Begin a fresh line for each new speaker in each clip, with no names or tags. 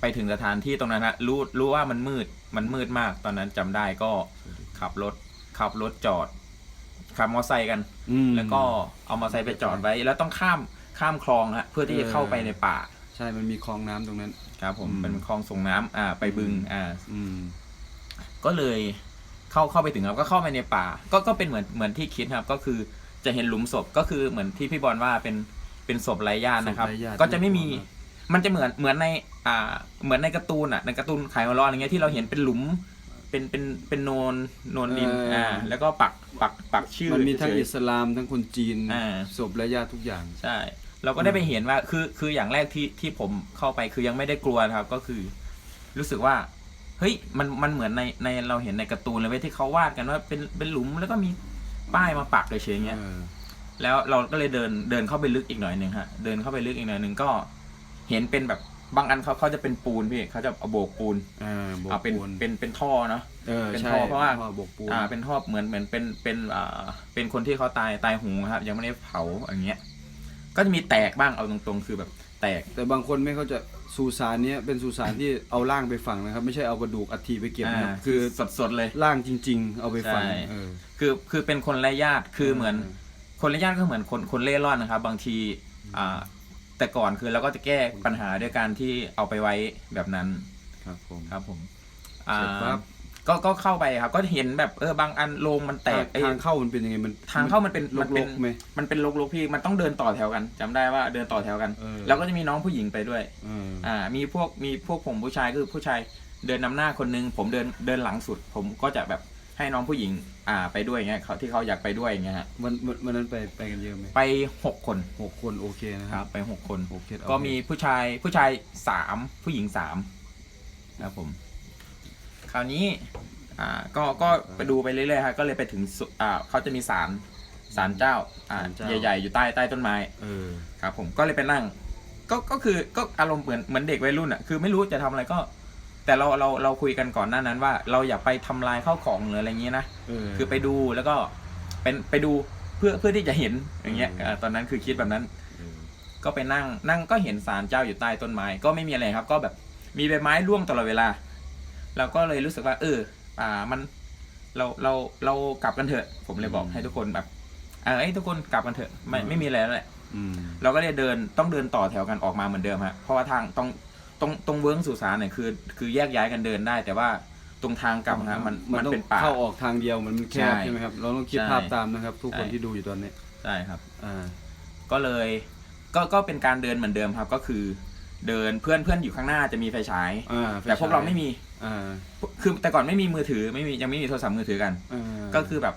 ไปถึงสถานที่ตรงนั้นฮะรู้รู้ว่ามันมืดมันมืดมาก ตอนนั้นจำได้ก็ขับรถขับรถจอดขับมอเตอร์ไซค์กัน
อืม
แล้วก็เอามอเตอร์ไซค์ไปจอดไว้ แล้วต้องข้ามข้ามคลองฮะเพื่อที่จะเข้าไปในป่า
ใช่มันมีคลองน้ำตรงนั้น
ครับ ผม
อืม
เป็นคลองส่งน้ำอ่าไปบึงอ่า
อืม
ก็เลยเข้าเข้าไปถึงแล้วก็เข้าไปในป่า ก็ก็เป็นเหมือนเหมือนที่คิดครับ ก็คือจะเห็นหลุมศพก็คือเหมือนที่พี่บอลว่าเป็นเป็นศพไร้ญาตินะครับ
ศพไร้ญาติ
ก็จะไม่มีมั นจะเหมือนเหมือนในอ่าเหมือนในการ์ตูนอะในการ์ตูนขายหัวเร้อนอะไรเงี้ยที่เราเห็นเป็นหลุมเป็นเป็นเป็นโนนโนนดินอ่าแล้วก็ปักปักปักชื่อ
มันมีทั้ง
เฉยๆ
อิสลามทั้งคนจีน
อ่า
ศพและญาติทุกอย่าง
ใช่ เราก็ได้ไปเห็นว่าคือคืออย่างแรกที่ที่ผมเข้าไปคือยังไม่ได้กลัวนะครับ ก็คือ รู้สึกว่า เฮ้ยมันมันเหมือนในในเราเห็นในการ์ตูนเลยเว้ยที่เขาวาดกันว่าเป็นเป็นหลุมแล้วก็มีป้ายมาปักเลยเฉยๆเงี้ย
เออ
แล้วเราก็เลยเดินเดินเข้าไปลึกอีกหน่อยหนึ่งฮะ เดินเข้าไปลึกอีกหน่อยหนึ่งก็ เห็นเป็นแบบบางอันเขาเขาจะเป็นปูนพี่เขาจะเอาโบกปูน
เออโบก
เอาเป็น
ปูน
เป็นเป็นท่อเนาะ
เออ
เป็น
ใช่
ท่อเพราะว่า
ท่อโบกปูน
อ่าเป็นท่อเหมือนเหมือนเป็นเป็นอ่าเป็นคนที่เขาตายตายโหูครับ ยังไม่ได้เผาอย่างเงี้ย ก็จะมีแตกบ้างเอาตรงๆ คือแบบแตก
แต่บางคนไม่เขาใจะสุสานเนี้ยเป็นสุสานที่เอาร่างไปฝังนะครับ ไม่ใช่เอากระดูกอัฐิไปเก็บนะครับ
อ่า
คือ
สดๆเลย
ร่างจริง ๆ เอาไปฝัง
ใช่
เออ
คือคือเป็นคนไร้ญาติคือเหมือน คนไร้ญาติก็เหมือนคนคนเล่ร่อนนะครับ บางทีอ่า แต่ก่อนคือเราก็จะแก้ปัญหาด้วยการที่เอาไปไว้แบบนั้น
ครับผม
ครับผม
เสร็จปั๊บ
ก็ก็เข้าไปครับ ก็เห็นแบบเออบางอันโลงมันแตกไอ้
ทางเข้ามันเป็นยังไงมัน
ทางเข้ามันเป็น
ล
มันเป็น
กๆไหม
มันเป็นลกๆพี่มันต้องเดินต่อแถวกันจำได้ว่าเดินต่อแถวกัน
เออ
แล้วก็จะมีน้องผู้หญิงไปด้วย
เออ
อ่ามีพวกมีพวกผมผู้ชายคือผู้ชายเดินนำหน้าคนนึง ผมเดินเดินหลังสุด ผมก็จะแบบ ให้น้องผู้หญิงอ่าไปด้วยอย่างเงี้ยเขาที่เขาอยากไปด้วยอย่างเงี้ยฮะ
วันวันวันนั้นไปไปกันเยอะไหม
ไปหกคน
หกคนโอเคนะ
ค
ค
รั
รั
บบไปหกคน
โอเคเอา
ก็มีผู้ชายผู้ชายสามผู้หญิงสามครับผม คราวนี้ อ่า ก็ก็ไปดูไปเรื่อยๆครับก็เลยไปถึงสุอ่าเขาจะมีศาลศาลเจ้า อ่าใหญ่ๆอยู่ใต้ใต้ต้นไม้
เออ
ครับผมก็เลยไปนั่ง ก็ก็คือก็อารมณ์เหมือนเหมือนเด็กวัยรุ่นอะคือไม่รู้จะทำอะไรก็ แต่เราเราเราคุยกันก่อนหน้านั้นว่า เราอย่าไปทำลายข้าวของหรืออะไรเงี้ยนะ
เออ
คือไปดูแล้วก็เป็นไปดูเพื่อเพื่อที่จะเห็นอย่างเงี้ย
อืม
อ่าตอนนั้นคือคิดแบบนั้น
เออ
ก็ไปนั่งนั่งก็เห็นศาลเจ้าอยู่ใต้ต้นไม้ก็ไม่มีอะไรครับ ก็แบบมีใบไม้ร่วงตลอดเวลาเราก็เลยรู้สึกว่า เออ อ่ามันเราเราเรากลับกันเถอะ ผมเลยบอกให้ทุกคนแบบเออไอ้ยทุกคนกลับกันเถอะไม่ไม่มีอะไรแล้วแหละ
อืม
เราก็เลยเดินต้องเดินต่อแถวกันออกมาเหมือนเดิมฮะเพราะว่าทางตรง ตรงตรงเวิ้งสุสานเนี่ยคือ คือแยกย้ายกันเดินได้ แต่ว่าตรงทางกลับฮะมันมัน
ต้อง
เป็นป่า
เข้าออกทางเดียวมันแคบ
ใช่
ใช่ไหมครับ เราต้องคิด
ใช่
ภาพตามนะครับ ทุกคน
ใช่
ที่ดูอยู่ตอนนี้
ใช่ครับ
อ่า
ก็เลยก็ก็เป็นการเดินเหมือนเดิมครับ ก็คือเดินเพื่อนเพื่อนอยู่ข้างหน้าจะมีไฟฉาย
อ่า
แต่พวกเราไม่มี
อ่า
คือแต่ก่อนไม่มีมือถือไม่มียังไม่มีโทรศัพท์มือถือกัน
อ่า
ก็คือแบบ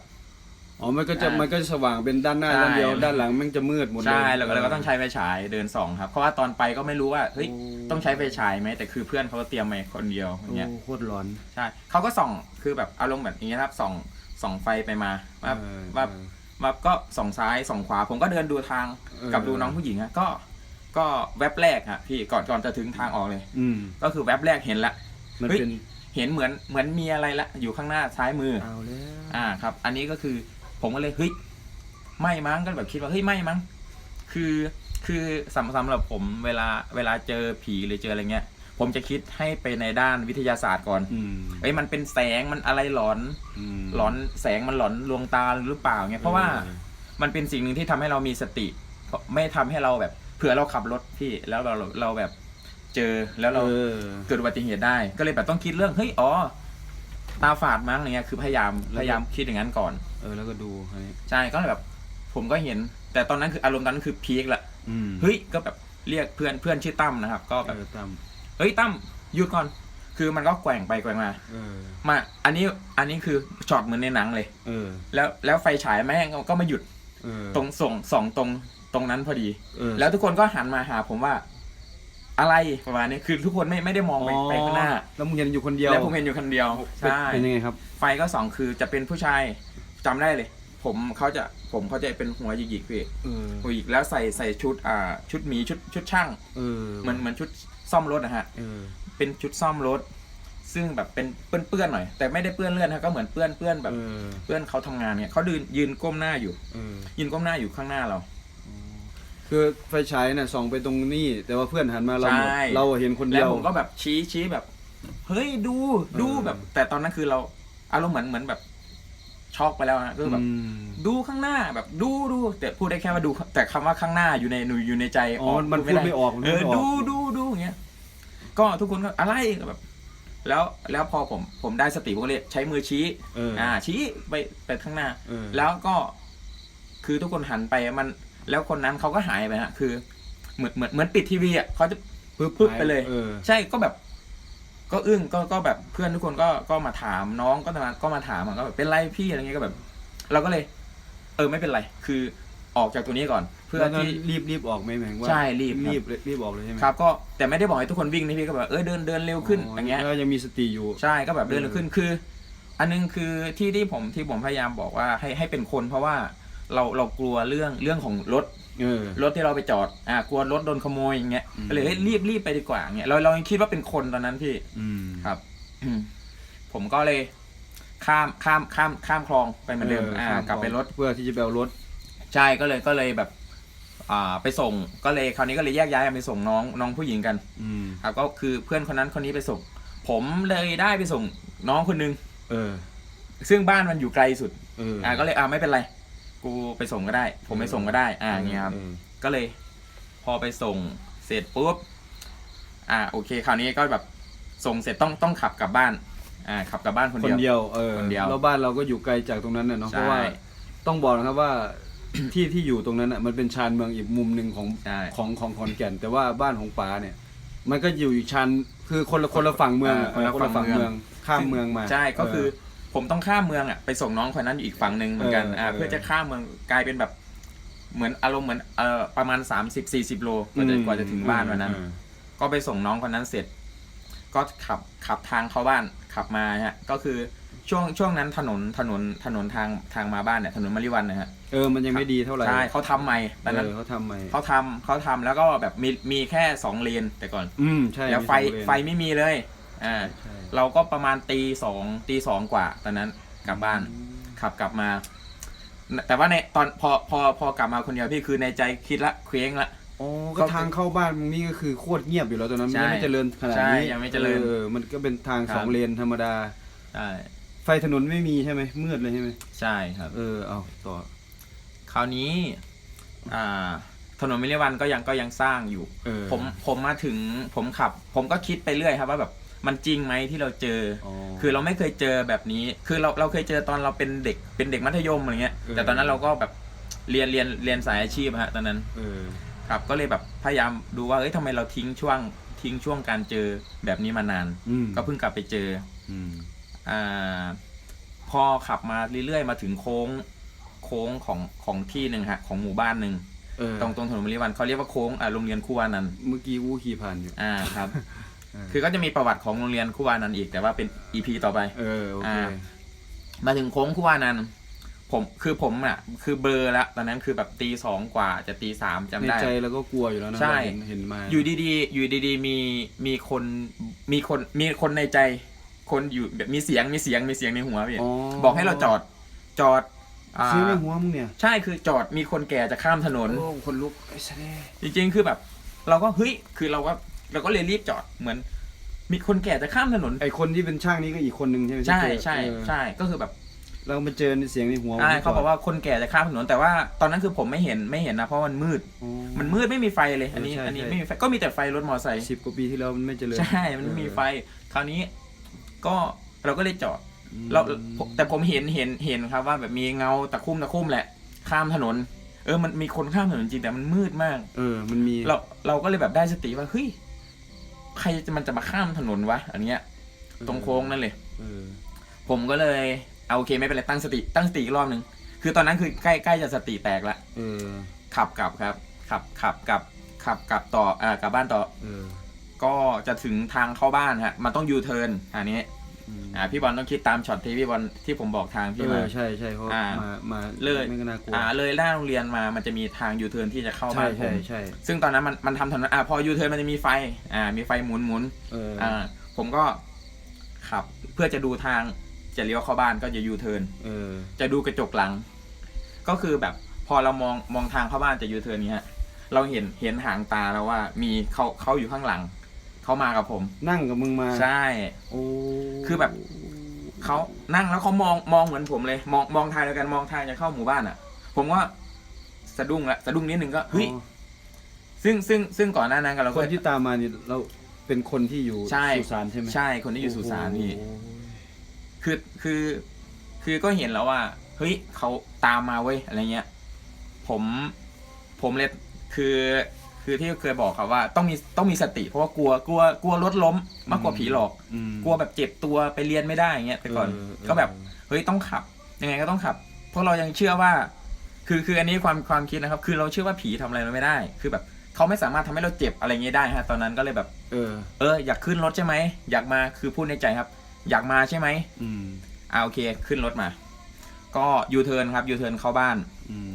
อ๋อ มันก็จะ
อ่ามั
มันก็จะสว่างเป็นด้านหน้า
ใช่
ด้านเดียว ด้านหลังมันจะมืดหมดเลย
ใช่แล้วก็เราก็ต้องใช้ไฟฉายเดินส่องครับ เพราะว่าตอนไปก็ไม่รู้ว่าเฮ้ย
โต้
องใช้ไฟฉายไหมแต่คือเพื่อนเขาก็เตรียมมาคนเดียวอย่างเงี้ย
โอ้โคตรร้อน
ใช่เขาก็ส่อง คือแบบอารมณ์แบบนี้ครับ ส่อง ส่องไฟไปมาว่า
เออ
ว่า
เออ
ว่าก็ส่องซ้าย ส่องขวา ผมก็เดินดูทาง
เออ
กับดูน้องผู้หญิงอะก็ ก็แว็บแรกอะพี่ ก่อน ก่อนจะถึงทางออกเลย
อืม
ก็คือแว็บแรกเห็นละ
มัน
เฮ้ย
เป็น
เห็นเหมือน เหมือนมีอะไรละ อยู่ข้างหน้าซ้ายมือ
เอาแล้ว
อ่า ครับ อันนี้ก็คือ ผมก็เลยเฮ้ยไม่มั้งก็แบบคิดว่าเฮ้ยไม่มั้งคือคือสำสำหรับผมเวลาเวลาเจอผีหรือเจออะไรเงี้ย ผมจะคิดให้ไปในด้านวิทยาศาสตร์ก่อน
อืม
เอ้ยมันเป็นแสงมันอะไรหลอน
ม
หลอนแสงมันหลอนลวงตาหรือเปล่าเงี้ยเพราะว่า
ออ
มันเป็นสิ่งหนึ่งที่ทำให้เรามีสติ ไม่ทำให้เราแบบเผื่อเราขับรถพี่แล้วเราเราแบบเจอแล้วเรา
เออ
เกิดอุบัติเหตุได้ ก็เลยแบบต้องคิดเรื่องเฮ้ยอ๋อ ตาฝาดมั้งอะไรเงี้ยคือพยายาม
แล้วก็
พยายามคิดอย่างนั้นก่อน
เออแล้วก็ดูอันนี้
ใช่ก็เลยแบบ ผมก็เห็น แต่ตอนนั้นคืออารมณ์ตอนนั้นคือพีคละ
อืม
เฮ้ยก็แบบเรียกเพื่อนเพื่อนชื่อตั้มนะครับ ก็แบบ
เออตาม
เฮ้ยตั้มหยุดก่อน คือมันก็แกว่งไปแกว่งมา
เออ
มาอันนี้อันนี้คือช็อตเหมือนในหนังเลย
เออ
แล้วแล้วไฟฉายแม่งก็มาหยุด
เออ
ตรงส่งส่องตรงตรงนั้นพอดี
เออ
แล้วทุกคนก็หันมาหาผมว่า อะไรประมาณนี้คือทุกคนไม่ไม่ได้มองไปไปข้างหน้า
แล้วมึงเห็นอยู่คนเดียว
แล้วผมเห็นอยู่คนเดียว
เป็น
ใช่
เป็นยังไงครับ
ไฟก็สองคือจะเป็นผู้ชายจำได้เลย ผมเขาจะผมเขาจะเป็นหัวหยิกๆพี่
เออ
หัวหยิกแล้วใส่ใส่ชุดอ่าชุดหมีชุดชุดช่าง
เออ
เหมือนเหมือนชุดซ่อมรถนะฮะ
เออ
เป็นชุดซ่อมรถ ซึ่งแบบเป็นเปื้อนๆหน่อย แต่ไม่ได้เปื้อนเลือดนะก็เหมือนเปื้อนเปื้อนแบบ
เออ
เปื้อนเขาทำงานเนี่ยเขายืนยืนก้มหน้าอยู่
เออ
ยืนก้มหน้าอยู่ข้างหน้าเรา
อ๋อ คือไฟฉายน่ะส่องไปตรงนี้ แต่ว่าเพื่อนหันมาเราหมด
ใช่
เราเห็นคนเดี
แล้
ยวว
ผมก็แบบชี้ชี้แบบ เฮ้ยดูดู
เออ
แบบ แต่ตอนนั้นคือเราอารมณ์เหมือนเหมือนแบบช็อกไปแล้วนะก็แบบ
อืม
ดูข้างหน้าแบบดูดูแต่พูดได้แค่ว่าดู แต่คำว่าข้างหน้าอยู่ในหนูอยู่ในใจ
อ๋อมันพูดไม่ออกมัน
เอ
พูด
อ
ไม่ออก
ดูดูดูอย่างเงี้ยก็ทุกคนก็อะไรแบบ แล้วแล้วพอผมผมได้สติผมก็เลยใช้มือชี้
เออ
อ่าชี้ไปไปข้างหน้า
เออ
แล้วก็ คือทุกคนหันไปมัน แล้วคนนั้นเขาก็หายไปฮะคือเหมือนเหมือนเหมือนปิดทีวีอะเขาจะ
ปึ๊บ
ปึ๊บไปเลย
เออ
ใช่ก็แบบ ก็อึ้งก็ก็แบบเพื่อนทุกคนก็ก็มาถามน้องก็มาก็มาถามอะก็แบบเป็นไรพี่อะไรเงี้ยก็แบบ เราก็เลย เออไม่เป็นไร คือออกจากตัวนี้ก่อน เพื่อ
แล้วก็
ที่
รีบรีบออกไหมหมายถึงว่า
ใช่รีบครับ
รีบเลยรีบออกเลยใช่ไหม
ครับก็แต่ไม่ได้บอกให้ทุกคนวิ่งนะพี่ก็แบบเออเดินเดินเร็วขึ้นอย่างเงี้ย
แล้วยังมีสติอยู่
ใช่ก็แบบเดินเร็ว
เออ
ขึ้นคือ อันนึงคือที่ที่ผมที่ผมพยายามบอกว่าให้ให้เป็นคนเพราะว่า เราเรากลัวเรื่องเรื่องของรถ
เออ
รถที่เราไปจอดอ่ากลัวรถโดนขโมยอย่างเงี้ย
อืม
ก็เลยเฮ้ยรีบรีบไปดีกว่าอย่างเงี้ยเราเรายังคิดว่าเป็นคนตอนนั้นพี่
อืม
ครับผมก็เลย ข้ามข้ามข้ามข้ามคลองไปเหมือนเดิมอ่า
ข้ม
กลับไปรถ
เพื่อที่จะไปเอารถ
ใช่ก็เลยก็เลยแบบ อ่าไปส่งก็เลยคราวนี้ก็เลยแยกย้ายกันไปส่งน้องน้องผู้หญิงกัน
อืม
ครับก็คือเพื่อนคนนั้นคนนี้ไปส่ง ผมเลยได้ไปส่งน้องคนนึง
เออ
ซึ่งบ้านมันอยู่ไกลสุด
เออ
อ่าก็เลยอ่าไม่เป็นไร กูไปส่งก็ได้ ผมไปส่งก็ได้ อ่าอย่างเงี้ยครับ
เออ
ก็เลย พอไปส่งเสร็จปุ๊บ อ่า โอเค คราวนี้ก็แบบส่งเสร็จต้องต้องขับกลับบ้าน อ่า ขับกลับบ้านคน
คน
เดียว
เดียวเออ
คนเดียว
แล้วบ้านเราก็อยู่ไกลจากตรงนั้นน่ะเนาะ
ใช่
เพราะว่าต้องบอกนะครับว่า ที่ที่อยู่ตรงนั้นอะมันเป็นชานเมืองอีกมุมหนึ่งของ
ใช่
ของของขอนแก่น แต่ว่าบ้านของป๋าเนี่ย มันก็อยู่อีกชานคือคนละคนละฝั่งเมืองอะ
เออคนละฝั่งเมือง
ข้ามเมืองมา
ใช่ก็คือ
เผ
มต้องข้ามเมืองอะไปส่งน้องคนนั้นอยู่อีกฝั่งหนึ่งเหมือนกัน
เออ
อ่า
เออ
เพื่อจะข้ามเมืองกลายเป็นแบบ เหมือนอารมณ์เหมือนเอ่อประมาณ30 40โลกว่าจะกว่าจะถึงบ้านวันนั้น
เออ
ก็ไปส่งน้องคนนั้นเสร็จ ก็ขับขับทางเข้าบ้านขับมาฮะ ก็คือช่วงช่วงนั้นถนนถนนถนนทางทางมาบ้านเนี่ยถนนมาริวันนะฮะ
เออมันยังไม่ดีเท่าไหร่
ใช่เขาทำใหม่ตอนนั้น
เออเขาทำใหม่
เขาทำเขาทำแล้วก็แบบมีมีแค่สองเลนแต่ก่อน
อืมใช่
แล้วไฟ
มีสองเลน
ไฟไม่มีเลย อ่า
ใช่
เราก็ประมาณตีสองตีสองกว่า ตอนนั้นกลับบ้าน ขับกลับมา แต่ว่าในตอนพอพอพอกลับมาคนเดียวพี่คือในใจคิดละเคว้งละ
อ๋อก็ทางเข้าบ้านมึงนี่ก็คือโคตรเงียบอยู่แล้วตอนนั้น
ใช่
มันยังไม่เจริญขนาด
ใช่
นี้
ยังไม่เจริญ
ออมันก็เป็นทาง
ครับ
สองเลนธรรมดา
ใช่
ไฟถนนไม่มีใช่ไหมมืดเลยใช่ไหม
ใช่ครับ
เออเอาต่อ
คราวนี้ อ่า ถนนมิเรวันก็ยังก็ยังสร้างอยู่
เออ
ผมผมมาถึงผมขับ ผมก็คิดไปเรื่อยครับว่าแบบ มันจริงไหมที่เราเจออ
อ๋อ
คือเราไม่เคยเจอแบบนี้ คือเราเราเคยเจอตอนเราเป็นเด็กเป็นเด็กมัธยมอะไรเงี้ย
เออ
แต่ตอนนั้นเราก็แบบเรียนเรียนเรียนสายอาชีพฮะตอนนั้น
เออ
ครับก็เลยแบบพยายามดูว่าเอ้ยทำไมเราทิ้งช่วงทิ้งช่วงการเจอแบบนี้มานาน
อืม
ก็เพิ่งกลับไปเจอ
อืม
อ่าพอขับมาเรื่อยๆมาถึงโค้งโค้งของของที่หนึ่งฮะของหมู่บ้านหนึ่ง
เออ
ตรงตรงถนนมิริวันเขาเรียกว่าโค้งอ่าโรงเรียนคู่วานันท์
เมื่อกี้วูขี่ผ่านอยู่
อ่าครับ
เออ
คือก็จะมีประวัติของโรงเรียนคู่วานันท์อีก แต่ว่าเป็นอีพีต่อไป
เออโอเค
อ่ามาถึงโค้งคู่วานันท์ผมคือผมอะ คือเบลอร์แล้วตอนนั้นคือแบบตีสองกว่าจะตีสามจำ
ใน
ได้
ใจเราก็กลัวอยู่แล้วนะ
ใช่
เราเห็นเห็นมา
อยู่ดีๆ อยู่ดีๆ มีมีคนมีคนมีคนในใจ คนอยู่แบบมีเสียงมีเสียงมีเสียงในหัวพี่บอกให้เราจอดจอดอ่า
ซื้อในหัวมึงเนี่ย
ใช่คือจอดมีคนแก่จะข้ามถนน
โอ้คนลุกไอ้แสดง
จริงๆคือแบบ เราก็เฮ้ยคือเราก็ เราก็เลยรีบจอดเหมือน มีคนแก่จะข้ามถนน
ไอคนที่เป็นช่างนี่ก็อีกคนหนึ่งใช่ไหมที่
ใช่
เจอ
ใช่
เออ
ใช่ก็คือแบบ
เรามาเจอในเสียงในหัว
อ่าเขาบอกว่าคนแก่จะข้ามถนนแต่ว่าตอนนั้นคือผมไม่เห็นไม่เห็นนะเพราะมันมืด
อ๋อ
มันมืดไม่มีไฟเลย อันนี้
เออใช่
อันนี้
ใช่
ไม่มีไฟก็มีแต่ไฟรถมอเตอร์ไซค์
สิบกว่าปีที่แล้วมันไม่เจริญ
ใช่มันไม่มีไฟ คราวนี้ก็เราก็เลยจอด
อืม
เราผมแต่ผมเห็นเห็นเห็นครับว่าแบบมีเงาตะคุ่มตะคุ่มแหละ ข้ามถนน เออมันมีคนข้ามถนนจริงแต่มันมืดมาก
เออ มันมี
เราเราก็เลยแบบได้สติว่าเฮ้ย ใครจะมันจะมาข้ามถนนวะอันเนี้ย ตรงโค้งนั่นเลย
เออ
ผมก็เลยเอาโอเคไม่เป็นไรตั้งสติตั้งสติอีกรอบหนึ่งคือตอนนั้นคือใกล้ใกล้จะสติแตกละ
เออ
ขับกลับครับ ขับขับกลับขับกลับต่ออ่ากลับบ้านต่อ
เออ
ก็จะถึงทางเข้าบ้านฮะมันต้องยูเทิร์นอันนี้
อืม
อ่าพี่บอลต้องคิดตามช็อตที่พี่บอลที่ผมบอกทางพี่
เอ
มา
อใช่ใช่เขา
อ่า
มามา
เลย
ไม่ก็น่ากลัว
อ่าเลยหน้าโรงเรียนมามันจะมีทางยูเทิร์นที่จะเข้า
ใช่
บ้านผ
ใช่
ม
ใช่
ซึ่งตอนนั้นมันมันทำถนนอ่าพอยูเทิร์นมันจะมีไฟอ่ามีไฟหมุนหมุน
เออ
อ่าผมก็ขับเพื่อจะดูทางจะเลี้ยวเข้าบ้านก็จะยูเทิร์น
เออ
จะดูกระจกหลัง ก็คือแบบพอเรามองมองทางเข้าบ้านจะยูเทิร์นนี้ฮะเราเห็นเห็นหางตาแล้วว่ามีเขาเขาอยู่ข้างหลัง เขามากับผม
นั่งกับมึงมา
ใช่
โอ้
คือแบบ เขานั่งแล้วเขามองมองเหมือนผมเลย มองมองทางเดียวกันมองทางจะเข้าหมู่บ้านอะ ผมก็สะดุ้งละสะดุ้งนิดนึงก็เฮ้ย
อ๋อ
ซึ่งซึ่งซึ่งก่อนหน้านั้นกันเรา
ค
ก็
นที่ตามมานี่เราเป็นคนที่อยู่
ใช่
สุสานใช่ไหม
ใช่คนที่อยู่สุสานพี่
โอ้โห
คือคือ คือก็เห็นแล้วว่า เฮ้ยเขาตามมาเว้ยอะไรเงี้ย ผมผมเลยคือ คือที่เคยบอกครับว่าต้องมีต้องมีสติ เพราะว่ากลัวกลัวกลัวรถล้มมากกว่าผีหลอก
อืม
กลัวแบบเจ็บตัวไปเรียนไม่ได้อย่างเงี้ยแต่ก่อน
เออ
ก็แบบเฮ้ยต้องขับ ยังไงก็ต้องขับ เพราะเรายังเชื่อว่า คือคืออันนี้ความความคิดนะครับ คือเราเชื่อว่าผีทำอะไรเราไม่ได้ คือแบบเขาไม่สามารถทำให้เราเจ็บอะไรเงี้ยได้ฮะตอนนั้นก็เลยแบบ
เออ
เอออยากขึ้นรถใช่ไหมอยากมาคือพูดในใจครับ อยากมาใช่ไหม
อืม
อ่าโอเค ขึ้นรถมา ก็ยูเทิร์นครับยูเทิร์นเข้าบ้าน
อืม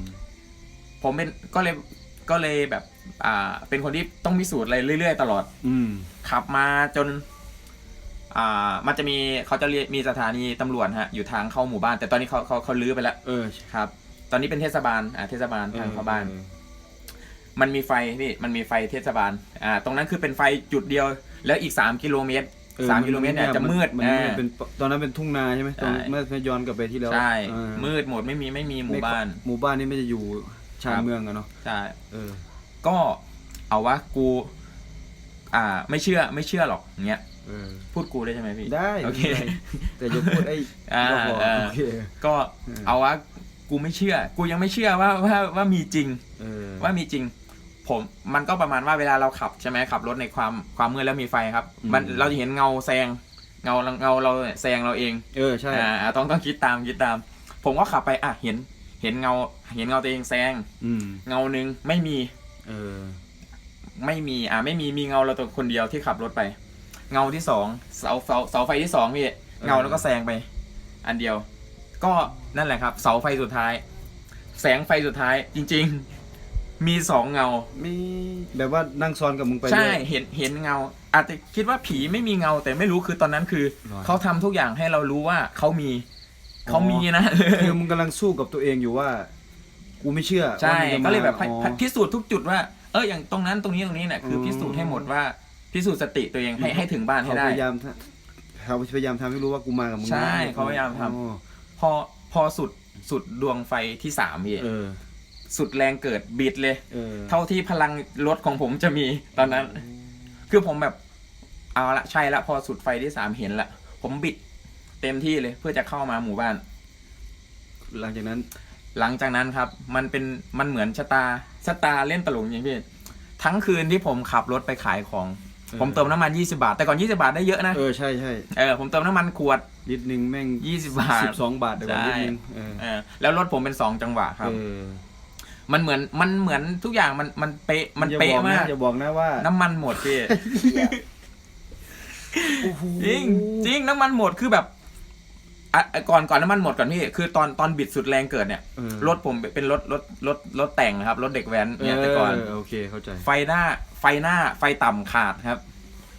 ผมเป็นก็เลย ก็เลยแบบ อ่า เป็นคนที่ต้องพิสูจน์อะไรเรื่อยๆ ตลอด
อืม
ขับมาจน อ่า มันจะมีเขาจะเรียกมีสถานีตำรวจฮะ อยู่ทางเข้าหมู่บ้าน แต่ตอนนี้เขาเขาเขาลื้อไปแล้ว
เออ
ครับ ตอนนี้เป็นเทศบาล อ่า เทศบาลทางเข้าบ้าน
ออ
มันมีไฟพี่ มันมีไฟเทศบาล อ่า ตรงนั้นคือเป็นไฟจุดเดียว แล้วอีกสามกิโลเมตร
ออ
สามกิโลเมตรเนี่ยจะมืด
มัน
อ่า
มืดเป็นตอนนั้นเป็นทุ่งนาใช่ไหมตอน
ใช่
เมื่อเมื่อย้อนกลับไปที่แล้ว
ใช่
เออ
มืดหมดไม่มีไม่มีหมู่บ้าน
หมู่บ้านนี่ไม่จะอยู่ ชาน
ครับ
เมืองอะเนาะ
ใช่
เออ
ก็เอาวะกู อ่า ไม่เชื่อไม่เชื่อหรอกเงี้ย
เออ
พูดกูได้ใช่ไหมพี่
ได้
โอเค
ไม่เป็นไรแต่จะพูดไอ้
อ่า
ก็พอ
อ่า
โอเค
ก็
เออ
เอาวะกูไม่เชื่อ กูยังไม่เชื่อว่าว่าว่ามีจริง
เออ
ว่ามีจริง ผมมันก็ประมาณว่าเวลาเราขับใช่ไหมขับรถในความความมืดแล้วมีไฟครับ มันเราจะเห็นเงาแซงเงาเงาเราแซงเราเอง
เออใช่
อ่าต้องต้องคิดตามคิดตาม ผมก็ขับไปอะเห็น เห็นเงา เห็นเงาตัวเองแซง
อืม
เงาหนึ่งไม่มี
เออ
ไม่มี อ่าไม่มี มีเงาเราตัวคนเดียวที่ขับรถไป เงาที่สองเสาเสาเสาไฟที่สองพี่ เงาแล้วก็แซงไป อันเดียว ก็นั่นแหละครับ เสาไฟสุดท้าย แสงไฟสุดท้าย จริง ๆ มีสองเงา
มีแบบว่านั่งซ้อนกับมึงไป
ใช่
ด้วย
เห็น เห็นเงา อาจจะคิดว่าผีไม่มีเงา แต่ไม่รู้คือตอนนั้นคือ
หรอ
เขาทำทุกอย่างให้เรารู้ว่าเขามี เขามีนะ
คือมึงกำลังสู้กับตัวเองอยู่ว่า กูไม่เชื่อ
ใช่
ว่ามึงจะมา
ก็เลยแบบ
อ๋อ
พิสูจน์ทุกจุดว่า เอออย่างตรงนั้นตรงนี้ตรงนี้เนี่ยคือ
อืม
พิสูจน์ให้หมดว่าพิสูจน์สติตัวเองให้ให้ถึงบ้านให้
เขา
ได้
พยายามทำเขาพยายามทำให้รู้ว่ากูมากับมึงนะ
ใช่เขาพยายามทำ
อ๋อ
พอพอสุดสุดดวงไฟที่สามพี่
เออ
สุดแรงเกิดบิดเลย
เออ
เท่าที่พลังรถของผมจะมีตอนนั้น คือผมแบบเอาละใช่ละพอสุดไฟที่สามเห็นละผมบิด เต็มที่เลยเพื่อจะเข้ามาหมู่บ้าน
หลังจากนั้น
หลังจากนั้นครับ มันเป็นมันเหมือนชะตาชะตาเล่นตลกอย่างพี่ทั้งคืนที่ผมขับรถไปขายของ
เออ
ผมเติมน้ำมัน20 บาท แต่ก่อน20บาทได้เยอะนะ
เออใช่ใช่
เออผมเติมน้ำมันขวด
ลิตรหนึ่งแม่ง
20บาท
สิบสองบาทเดี๋ยวก่อน
ใช่
ลิตรหนึ่งเออ
เออแล้วรถผมเป็นสองจังหวะครับ
เออ
มันเหมือนมันเหมือนทุกอย่างมันมันเป๊ะมัน
อย่า
เป๊ะ
บอก
มา
นะ
ก
อย่าบอกนะว่า
น้ำมันหมดพี่
โอ้โห
จริงจริงน้ำมันหมดคือแบบ อะก่อนก่อนน้ำมันหมดก่อนพี่ คือตอนตอนบิดสุดแรงเกิดเนี่ย
เออ
รถผมเป็นรถรถรถรถแต่งครับ รถเด็กแว้นเนี่ยแต่ก่อน
เโอเคเข้าใจ
ไฟหน้าไฟหน้าไฟต่ำขาดครับ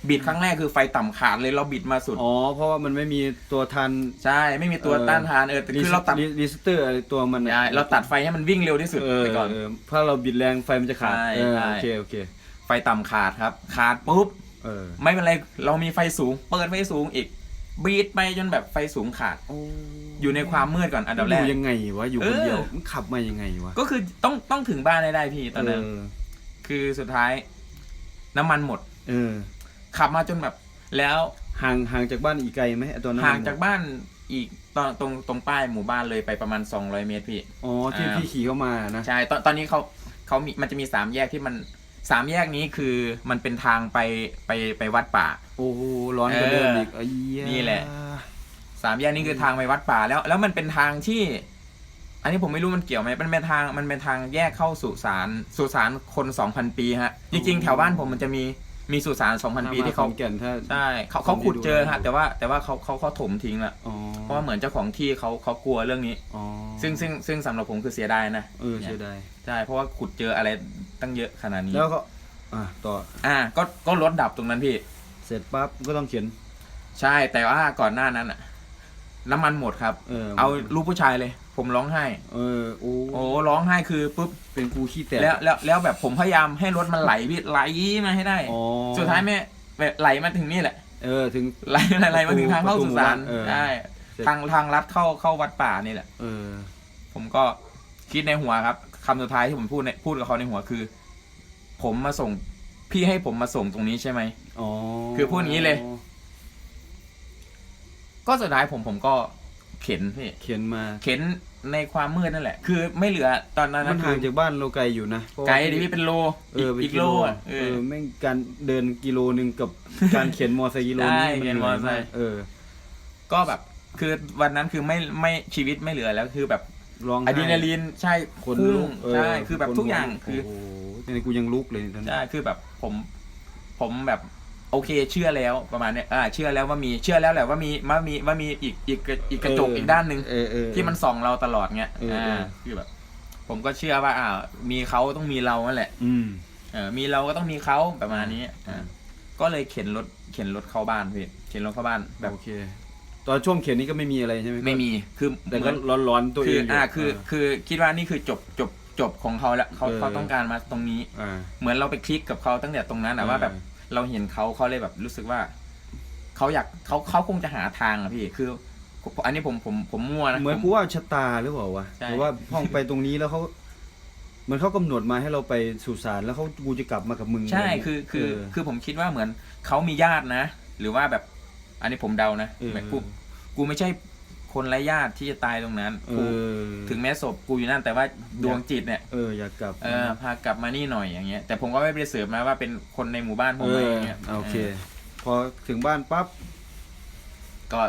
บิดครั้งแรกคือไฟต่ำขาดเลยเราบิดมาสุด
อ๋อ เพราะว่ามันไม่มีตัวทัน
ใช่ ไม่มีตัว
เออ
ต้านทานเออแต่คือเราตัด
รีสเตอร์อะไรตัวมันน่ะ
ใช่เราตัดไฟให้มันวิ่งเร็วที่สุด
เออ
ไปก่อน
เออถ้าเราบิดแรงไฟมันจะขาด
ใช่
เออ
ใช่
โอเคโอเค
ไฟต่ำขาดครับ ขาดปุ๊บ
เออ
ไม่เป็นไร เรามีไฟสูง เปิดไฟสูงอีก บีดไปจนแบบไฟสูงขาด อยู่ในความมืดก่อนอันดับแร
อกยู่ยังไงวะอยู่คนเดียว
เออ
มึงขับมายังไงวะ
ก็คือต้องต้องถึงบ้านให้ได้พี่ตอนนั้น
เออ
คือสุดท้าย น้ำมันหมด
เออ
ขับมาจนแบบ แล้ว
ห่างห่างจากบ้านอีกไกลไหมไอ้ตัวนั้น
ห่างจากบ้านอีกตอนตรงตรงป้ายหมู่บ้านเลยไปประมาณ200เมตรพี่
อ๋อที่
อ่า
พี่ขี่เข้ามานะ
ใช่ตอนตอนนี้เขาเขามีมันจะมีสามแยกที่มัน สามแยกนี้คือมันเป็นทางไปไปไปวัดป่า
โอ้โหร้อนกว่าเดิมอีก
เออ
ไอ้เหี้ย
นี่แหละ สามแยกนี้คือทางไปวัดป่าแล้ว แล้วมันเป็นทางที่ อันนี้ผมไม่รู้มันเกี่ยวไหมมันเป็นทางมันเป็นทางแยกเข้าสุสานสุสานคนสองพันปีฮะ จริงๆแถวบ้านผมมันจะมีมีสุสานสองพันปีที่เขา
ถ้มขอนแก่นถ้า
ใช่เขาเขาขุดเจอฮะแต่ว่าแต่ว่าเขาเขาเขาถมทิ้งละ
อ๋อ
เพราะว่าเหมือนเจ้าของที่เขาเขากลัวเรื่องนี้
อ๋อ
ซึ่งซึ่งซึ่งสำหรับผมคือเสียดายนะ
เออเสียดาย
ใช่เพราะว่าขุดเจออะไร ตั้งเยอะขนาดนี้
แล้วก็อะต่อ
อ่า ก็ก็รถดับตรงนั้นพี่
เสร็จปั๊บก็ต้องเขียน
ใช่แต่ว่าก่อนหน้านั้นอะน้ำมันหมดครับ
เออ
เอารูปผู้ชายเลย ผมร้องไห้
เออโอ้
โอ้ร้องไห้คือปุ๊บ
เป็นกูขี้แตก
แล้วแล้วแล้วแบบผมพยายามให้รถมันไหลพี่ไหลมาให้ได้
อ๋อ
สุดท้ายแม่แบบไหลมาถึงนี่แหละ
เออถึง
ไหลไหลไหลมาถึงทางเข้าสุสาน
ประตูหมู่บ้านเออ
ใช่
เสร็จ
ทางทางลัดเข้าเข้าวัดป่านี่แหละ
เออ
ผมก็คิดในหัวครับ คำสุดท้ายที่ผมพูดในพูดกับเขาในหัวคือ ผมมาส่งพี่ให้ผมมาส่งตรงนี้ใช่ไหม
อ๋อ
คือพูดอย่างนี้เลย ก็สุดท้ายผมผมก็เข็นพี่
เขียนมา
เข็นในความมืดนั่นแหละ คือไม่เหลือตอนนั้น
มัน
คื
ห่าง
อ
จากบ้านเราไกลอยู่นะเพราะว่า
ไกลดิพี่เป็นโล
เออเป็น
อีก
กิ
โล
โล
อะเอ
เอ
อ
อแม่งการเดินกิโลนึงกับการเขียนมอไซค์กิโลนึง
ใช่
มัน
เขียน
เหนื่อย
มอไซ
มา
ค์
กเออ
ก็แบบ คือวันนั้นคือไม่ไม่ชีวิตไม่เหลือแล้วคือแบบ
ร้อง
อะดรีนาลีนใช่
คน
พุ่
ลุ
ง
กเออ
ใช่คือแบบ
น
ทุกอย่าง
ลุ
คือ
โอ้โหนี่กูยังลุกเลยตอนนี้
ใช่คือแบบผมผมแบบโอเคเชื่อแล้วประมาณเนี้ยอ่าเชื่อแล้วว่ามีเชื่อแล้วแหละว่ามีว่ามีว่ามีอีกอีกอีกกระจกอีกด้านหนึ่ง
เออเออ
ที่มันส่องเราตลอดเงี้ย
เออเอออ่
อ่าคือแบบ ผมก็เชื่อว่าอ่ามีเขาต้องมีเรานั่นแหละ
อืม
เออมีเราก็ต้องมีเขาประมาณนี้อ่าก็เลยเข็นรถเข็นรถเข้าบ้านพี่เข็นรถเข้าบ้านแบบ
โอเค ตอนช่วงเขียนนี้ก็ไม่มีอะไรใช่ไหม
ไม่มีคือ
แต่
เห
ก็
มือน
ร้อนๆตัวเอ
คือง
ยู่
อ่าคือ
เคื
อคิดว่านี่คือจบจบจบของเขาแล้วเขา
เออ
เขาต้องการมาตรงนี้
อ่า
เหมือนเราไปคลิกกับเขาตั้งแต่ตรงนั้นอะ
เออ
ว่าแบบเราเห็นเขาเขาเลยแบบรู้สึกว่าเขาอยากเขาเขาคงจะหาทางอะพี่คืออันนี้ผมผมผมมั่วนะ
เหมือน
ผ
กูว่าชะตาหรือเปล่าวะ
ใช่
หรือว่าห้องไปตรงนี้แล้วเขาเหมือนเขากำหนดมาให้เราไปสุสานแล้วเขากูจะกลับมากับมึง
ใช่ะ
ไรเงี้ย
คือคือ
เคื
อผมคิดว่าเหมือนเขามีญาตินะ หรือว่าแบบ อันนี้ผมเดานะ
เออ
แบบกูกูไม่ใช่คนไร้ญาติที่จะตายตรงนั้น
เอ
กู
อ
ถึงแม้ศพกูอยู่นั่นแต่ว่าดวงจิตเนี่ย
เอออยากกลับ
เออพากลับมานี่หน่อยอย่างเงี้ยแต่ผมก็ไม่ไปเสืบนะว่าเป็นคนในหมู่บ้านผม
เอ
อะไร
อ
อย่างเงี้ย
โอเค พอถึงบ้านปั๊บ
ก็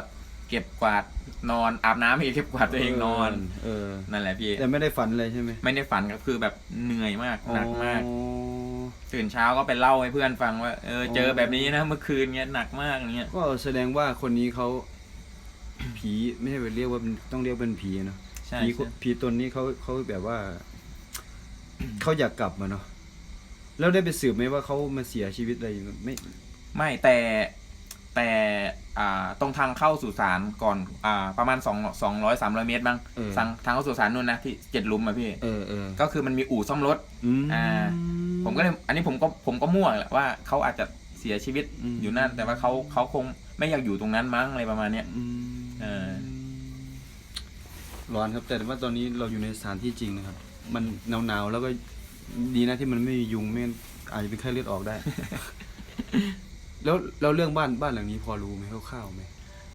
เก็บกวาดนอนอาบน้ำอีกเก็บกวาดตัวเองนอน
เออ
นั่นแหละพี่
แต่ไม่ได้ฝันเลยใช่ไหม
ไม่ได้ฝันก็คือแบบเหนื่อยมากหนักมาก
อ๋อ
ตื่นเช้าก็ไปเล่าให้เพื่อนฟังว่า เออเจอ
อ๋อ
แบบนี้นะเมื่อคืนเงี้ยหนักมากอย่างเงี้ย
ก็แสดงว่าคนนี้เขา ผีไม่ใช่ไปเรียกว่าเป็นต้องเรียกเป็นผีเนาะ
ใช่
ผี
ใช่
ผีตนนี้เขาเขาแบบว่า เขาอยากกลับมาเนาะแล้วได้ไปสืบไหมว่าเขามาเสียชีวิตอะไรอยู่ไม่
ไม่แต่แต่อ่าตรงทางเข้าสู่ศาลก่อนอ่าประมาณสองสองร้อยสามร้อยเมตรบ้าง
เออ
ทางทางเข้าสู่ศาลนู่นนะที่เจ็ดหลุมอะพี่
เออเออ
ก็คือมันมีอู่ซ่อมรถ
อืม
อ่า ผมก็เลยอันนี้ผมก็ผมก็มั่วแหละว่าเขาอาจจะเสียชีวิต
อืม
อยู่นั่น แต่ว่าเขาเขาคงไม่อยากอยู่ตรงนั้นมั้งอะไรประมาณเนี้ย
อืม
เออ
ร้อนครับ แต่ว่าตอนนี้เราอยู่ในสถานที่จริงนะครับ มันหนาวๆแล้วก็ดีนะที่มันไม่มียุงไม่งั้นอาจจะเป็นไข้เลือดออกได้ แล้วแล้วเรื่องบ้านบ้านหลังนี้พอรู้ไหมคร่าวๆไหม